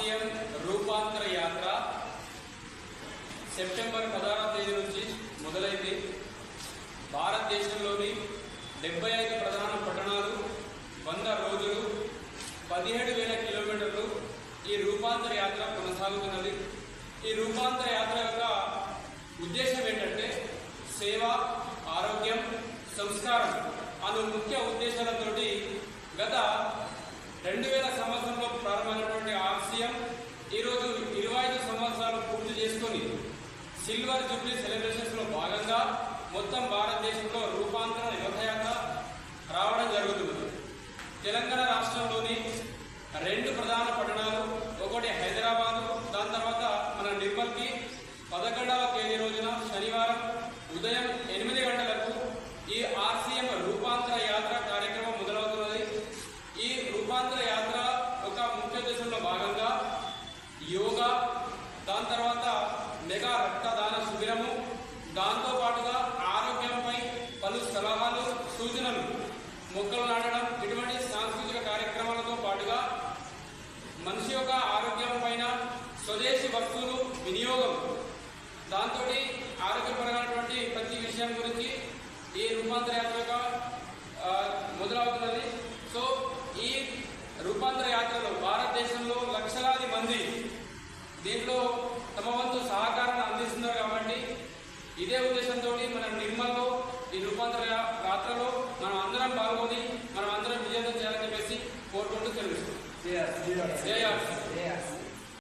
Asian రూపాంతర యాత్ర September పదహారవ తేదీ నుంచి మొదలైంది. భారతదేశంలోని డెబ్బై ఐదు ప్రధాన పట్టణాలు వంద రోజులు పదిహేడు వేల కిలోమీటర్లు ఈ రూపాంతర యాత్ర కొనసాగుతున్నది. ఈ రూపాంతర యాత్ర యొక్క ఉద్దేశం ఏంటంటే సేవ ఆరోగ్యం సంస్కారం అను ముఖ్య ఉద్దేశాలతోటి గత రెండు వేల సంవత్సరంలో ఈరోజు ఇరవై ఐదు సంవత్సరాలు పూర్తి చేసుకొని సిల్వర్ జూబ్లీ సెలబ్రేషన్స్లో భాగంగా మొత్తం భారతదేశంలో రూపాంతర యువతయాత్ర రావడం జరుగుతుంది. తెలంగాణ రాష్ట్రంలోని రెండు ప్రధాన పట్టణాలు ఒకటి హైదరాబాద్ దాని తర్వాత మన నిర్మల్కి పదకొండవ తేదీ రోజున శనివారం ఉదయం ఎనిమిది గంటలకు ఈ ఆర్సీఎం రూపాంతర యాత్ర కార్యక్రమం మొదలవుతున్నది ఈ రూపాంతర యాత్ర ఒక ముఖ్య ఉద్దేశంలో భాగంగా యోగా దాని తర్వాత మెగా రక్తదాన శిబిరము దాంతో పాటుగా ఆరోగ్యంపై పలు సలహాలు సూచనలు. మొక్కలు నాటడం ఇటువంటి సాంస్కృతిక కార్యక్రమాలతో పాటుగా మనిషి యొక్క ఆరోగ్యం పైన స్వదేశీ వస్తువులు వినియోగం. దాంతో ఆరోగ్యపరమైనటువంటి ప్రతి విషయం గురించి ఈ రూపాంతర యాత్రగా మొదలవుతున్నది. సో ఈ రూపాంతర యాత్రలో భారతదేశంలో లక్షలాది మంది దీంట్లో తమ వంతు సహకారాన్ని అందిస్తున్నారు కాబట్టి ఇదే ఉద్దేశంతో మనం నిర్మల్లో ఈ రూపాంతర యాత్రలో మనం అందరం పాల్గొని మనం అందరం విజయం చేయాలని చెప్పేసి కోరుకుంటూ తెలుసు